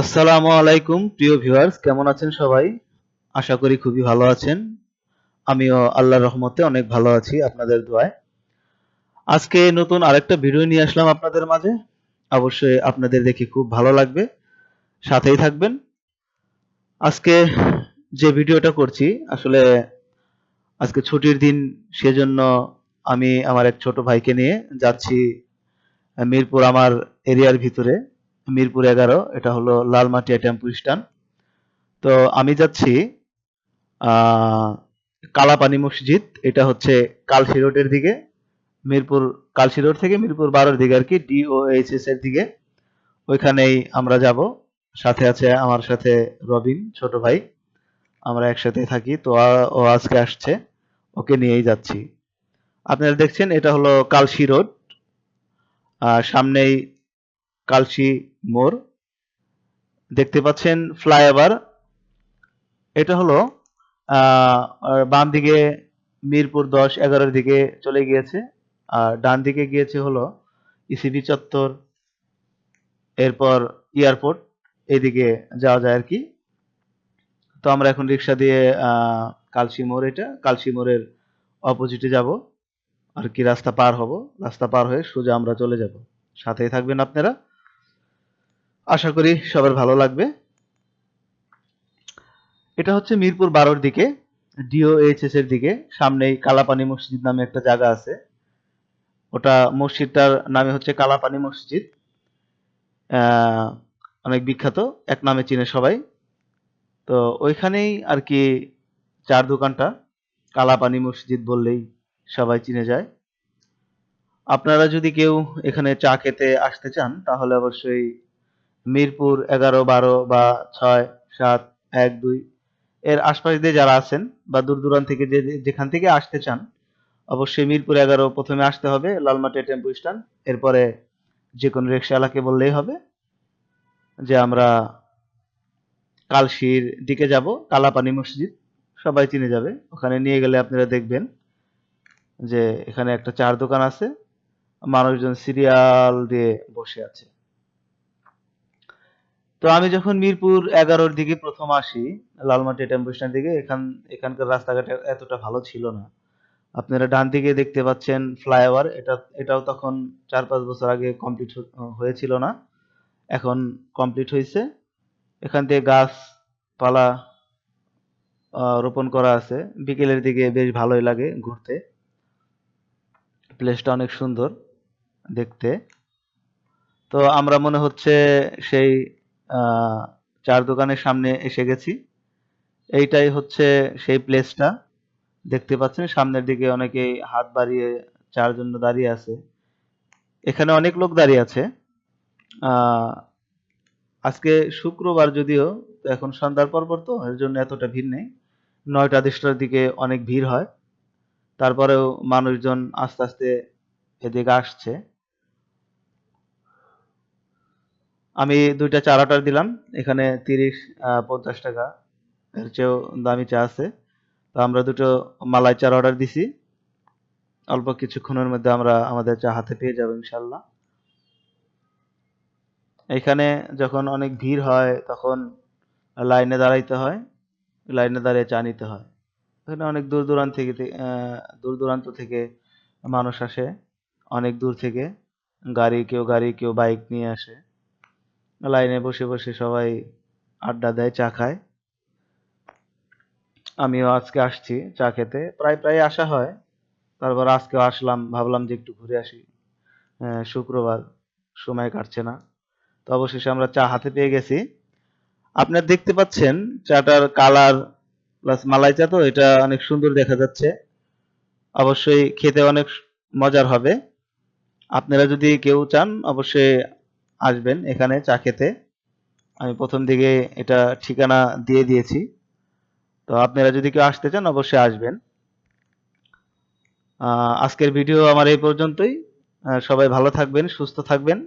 আসসালামু আলাইকুম, প্রিয় ভিউয়ার্স, কেমন আছেন সবাই? আশা করি খুবই ভালো আছেন। আমিও আল্লাহর রহমতে অনেক ভালো আছি আপনাদের দোয়ায়। আজকে নতুন আরেকটা ভিডিও নিয়ে আসলাম আপনাদের মাঝে। অবশ্যই আপনাদের দেখে খুব ভালো লাগবে। সাথেই থাকবেন। আজকে যে ভিডিওটা করছি, আসলে আজকে ছুটির দিন, সেজন্য আমি আমার এক ছোট ভাইকে নিয়ে যাচ্ছি মিরপুর আমার এরিয়ার ভিতরে। মিরপুর এগারো, এটা হলো লালমাটিয়া টেম্পু স্ট্যান্ড। তো আমি যাচ্ছি কালাপানি মসজিদ, এটা হচ্ছে কালসি রোডের দিকে, মিরপুর, কালসি রোড থেকে মিরপুর বারোর দিকে আর কি ডিওএইচএস এর দিকে। ওইখানেই আমরা যাব, সাথে আছে আমার সাথে রবিন, ছোট ভাই, আমরা একসাথে থাকি, তো ও আজকে আসছে, ওকে নিয়েই যাচ্ছি। আপনারা দেখছেন, এটা হলো কালসি রোড সামনেই কালসি মোড়। দেখতে পাচ্ছেন ফ্লাইওভার। এটা হলো বাম দিকে মিরপুর দশ, এগারোর দিকে চলে গিয়েছে। আর ডান দিকে গিয়েছে হলো ইসিবি চত্বর, এরপর এয়ারপোর্ট, এদিকে যাওয়া যায় আর কি। তো আমরা এখন রিক্সা দিয়ে কালসি মোড় এটা, কালসি মোড়ের অপোজিটে যাব। আর কি, রাস্তা পার হব। রাস্তা পার হয়ে সোজা আমরা চলে যাব। সাথেই থাকবেন আপনারা। আশা করি সবার ভালো লাগবে। এটা হচ্ছে মিরপুর বারোর দিকে ডিওএইচএস এর দিকে। সামনেই কালাপানি মসজিদ নামে একটা জায়গা আছে। ওটা মসজিদটার নামে হচ্ছে কালাপানি মসজিদ। অনেক বিখ্যাত, এক নামে চিনে সবাই। তো ওইখানেই আর কি চার দোকানটা, কালাপানি মসজিদ বললেই সবাই চিনে যায়। আপনারা যদি কেউ এখানে চা খেতে আসতে চান, তাহলে অবশ্যই মিরপুর এগারো, বারো বা ছয়, সাত, এক, দুই এর আশপাশ দিয়ে যারা আছেন বা দূর দূরান্ত থেকে যে যেখান থেকে আসতে চান, অবশ্যই মিরপুর এগারো প্রথমে আসতে হবে, লালমাটিয়া টেম্পু স্ট্যান্ড। এরপরে যে কোনো রিক্সাওয়ালাকে বললেই হবে যে আমরা কালশির দিকে যাব, কালাপানি মসজিদ। সবাই চিনে যাবে। ওখানে নিয়ে গেলে আপনারা দেখবেন যে এখানে একটা চার দোকান আছে। মানুষজন সিরিয়াল দিয়ে বসে আছে। তো আমি যখন মিরপুর এগারোর দিকে প্রথম আসি, লালমাটি টেম্পো স্ট্যান্ড দিকে, এখান, এখানকার রাস্তাঘাট এতটা ভালো ছিল না। আপনারা ডান দিকে দেখতে পাচ্ছেন ফ্লাইওভার, এটা, এটাও তখন চার পাঁচ বছর আগে কমপ্লিট হয়েছিল না। এখন কমপ্লিট হয়েছে এখান থেকে গাছপালা রোপণ করা আছে। বিকেলের দিকে বেশ ভালোই লাগে ঘুরতে। প্লেসটা অনেক সুন্দর দেখতে। তো আমরা মনে হচ্ছে সেই চার দোকানের সামনে এসে গেছি। এইটাই হচ্ছে সেই প্লেসটা দেখতে পাচ্ছেন, সামনের দিকে অনেকেই হাত বাড়িয়ে চার দাঁড়িয়ে আছে। এখানে অনেক লোক দাঁড়িয়ে আছে। আজকে শুক্রবার যদিও এখন সন্ধ্যার পর পর তো, এর জন্য এতটা ভিড় নেই। নয়টা দশটার দিকে অনেক ভিড় হয়। তারপরেও মানুষজন আস্তে আস্তে এদিকে আসছে। আমি দুইটা চা অর্ডার দিলাম, এখানে তিরিশ পঞ্চাশ টাকা। এর চেয়েও দামি চা আছে। তো আমরা দুটো মালাই চার অর্ডার দিছি। অল্প কিছুক্ষণের মধ্যে আমরা আমাদের চা হাতে পেয়ে যাব ইনশাল্লাহ এখানে যখন অনেক ভিড় হয়, তখন লাইনে দাঁড়াইতে হয়। লাইনে দাঁড়িয়ে চা নিতে হয়। এখানে অনেক দূর দূরান্ত থেকে দূর দূরান্ত থেকে মানুষ আসে। অনেক দূর থেকে গাড়ি, কেউ গাড়ি, কেউ বাইক নিয়ে আসে। লাইনে বসে বসে সবাই আড্ডা দেয় চা খায়। আমিও আজকে আসছি চা খেতে। প্রায় প্রায় আসা হয়। তারপর আজকেও আসলাম ভাবলাম যে একটু ঘুরে আসি। আহ, শুক্রবার সময় কাটছে না। তো অবশেষে আমরা চা হাতে পেয়ে গেছি। আপনার দেখতে পাচ্ছেন চাটার কালার প্লাস মালাই চা তো এটা অনেক সুন্দর দেখা যাচ্ছে। অবশ্যই খেতে অনেক মজার হবে। আপনারা যদি কেউ চান অবশ্যই আসবেন এখানে চা খেতে। আমি প্রথম দিকে এটা ঠিকানা দিয়ে দিয়েছি। তো আপনারা যদি কেউ আসতে চান, অবশ্যই আসবেন। আজকের ভিডিও আমার এই পর্যন্তই। সবাই ভালো থাকবেন, সুস্থ থাকবেন।